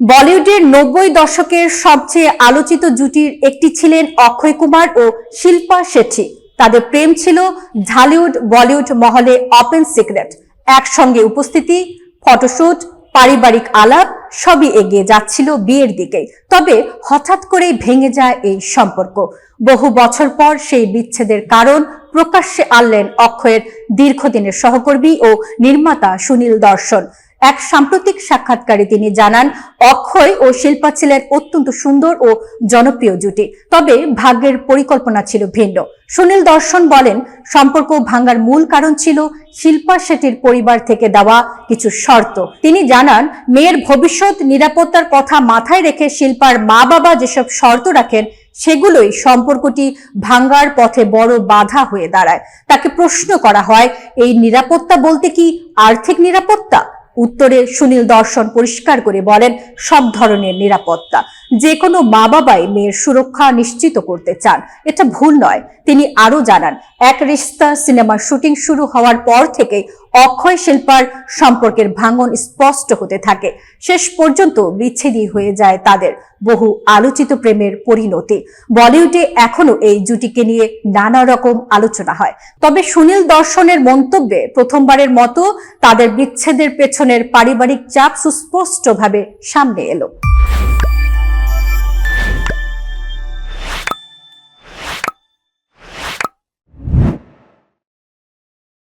বলিউডের নব্বই দশকের সবচেয়ে আলোচিত জুটির একটি ছিলেন অক্ষয় কুমার ও শিল্পা শেঠি। তাদের প্রেম ছিল ঢালিউড, বলিউড মহলে ওপেন সিক্রেট। একসঙ্গে উপস্থিতি, ফটোশুট, পারিবারিক আলাপ, সবই এগিয়ে যাচ্ছিল বিয়ের দিকে। তবে হঠাৎ করেই ভেঙে যায় এই সম্পর্ক। বহু বছর পর সেই বিচ্ছেদের কারণ প্রকাশ্যে আনলেন অক্ষয়ের দীর্ঘদিনের সহকর্মী ও নির্মাতা সুনীল দর্শন। এক সাম্প্রতিক সাক্ষাৎকারে তিনি জানান, অক্ষয় ও শিল্পা ছিলেন অত্যন্ত সুন্দর ও জনপ্রিয় জুটি। তবে ভাগ্যের পরিকল্পনা ছিল ভিন্ন। সুনীল দর্শন বলেন, সম্পর্ক ভাঙার মূল কারণ ছিল শিল্পা শেঠির পরিবার থেকে দেওয়া কিছু শর্ত। তিনি জানান, মেয়ের ভবিষ্যৎ নিরাপত্তার কথা মাথায় রেখে শিল্পার মা বাবা যেসব শর্ত রাখেন, সেগুলোই সম্পর্কটি ভাঙ্গার পথে বড় বাধা হয়ে দাঁড়ায়। তাকে প্রশ্ন করা হয়, এই নিরাপত্তা বলতে কি আর্থিক নিরাপত্তা? উত্তরে সুনীল দর্শন পরিষ্কার করে বলেন সব ধরনের নিরাপত্তা। যে কোনো মা বাবাই মেয়ের সুরক্ষা নিশ্চিত করতে চান। এটা ভুল নয়। তিনি আরও জানান, এক রিস্তা সিনেমার শুটিং শুরু হওয়ার পর থেকে অক্ষয় শিল্পার সম্পর্কের ভাঙন স্পষ্ট হতে থাকে। শেষ পর্যন্ত বিচ্ছেদই হয়ে যায় তাদের বহু আলোচিত প্রেমের পরিণতি। বলিউডে এখনও এই জুটিকে নিয়ে নানা রকম আলোচনা হয়। তবে সুনীল দর্শনের মন্তব্যে প্রথমবারের মতো তাদের বিচ্ছেদের পেছনের পারিবারিক চাপ সুস্পষ্টভাবে সামনে এলো।